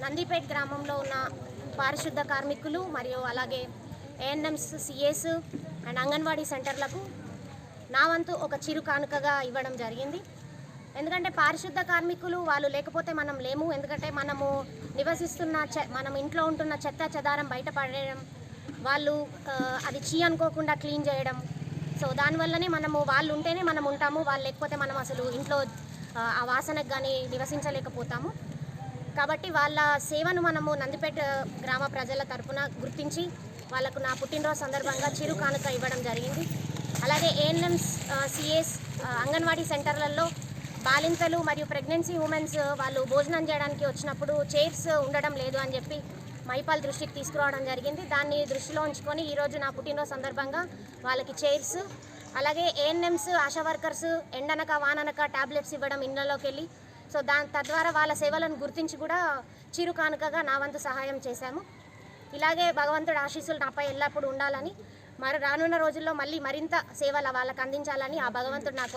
నందిపేట్ గ్రామంలో ఉన్న పారిశుద్ధ కార్మికులు మరియు అలాగే ఏఎన్ఎంస్ సిఎస్ అండ్ అంగన్వాడీ సెంటర్లకు నా వంతు ఒక చిరు కానుకగా ఇవ్వడం జరిగింది. ఎందుకంటే పారిశుద్ధ కార్మికులు వాళ్ళు లేకపోతే మనం లేము. ఎందుకంటే మనము నివసిస్తున్న చె మనం ఇంట్లో ఉంటున్న చెత్త చెదారం బయటపడేయడం వాళ్ళు అది చీ అనుకోకుండా క్లీన్ చేయడం. సో దానివల్లనే మనము వాళ్ళు ఉంటేనే మనం ఉంటాము. వాళ్ళు లేకపోతే మనం అసలు ఇంట్లో ఆ వాసనకు కానీ నివసించలేకపోతాము. కాబట్టి వాళ్ళ సేవను మనము నందిపేట గ్రామ ప్రజల తరపున గుర్తించి వాళ్ళకు నా పుట్టినరోజు సందర్భంగా చిరు కానుక ఇవ్వడం జరిగింది. అలాగే ఏఎన్ఎంస్ సిఎస్ అంగన్వాడీ సెంటర్లలో బాలింతలు మరియు ప్రెగ్నెన్సీ ఉమెన్స్ వాళ్ళు భోజనం చేయడానికి వచ్చినప్పుడు చైర్స్ ఉండడం లేదు అని చెప్పి మైపాల్ దృష్టికి తీసుకురావడం జరిగింది. దాన్ని దృష్టిలో ఉంచుకొని ఈరోజు నా పుట్టినరోజు సందర్భంగా వాళ్ళకి చైర్స్ అలాగే ఏఎన్ఎంస్ ఆశా వర్కర్స్ ఎండనక వాననక టాబ్లెట్స్ ఇవ్వడం ఇళ్ళలోకి వెళ్ళి సో దాని తద్వారా వాళ్ళ సేవలను గుర్తించి కూడా చిరు కానుకగా నా వంతు సహాయం చేశాము. ఇలాగే భగవంతుడు ఆశీస్సులు నాపై ఎల్లప్పుడూ ఉండాలని మరి రానున్న రోజుల్లో మళ్ళీ మరింత సేవలు వాళ్ళకి అందించాలని ఆ భగవంతుడు నాకు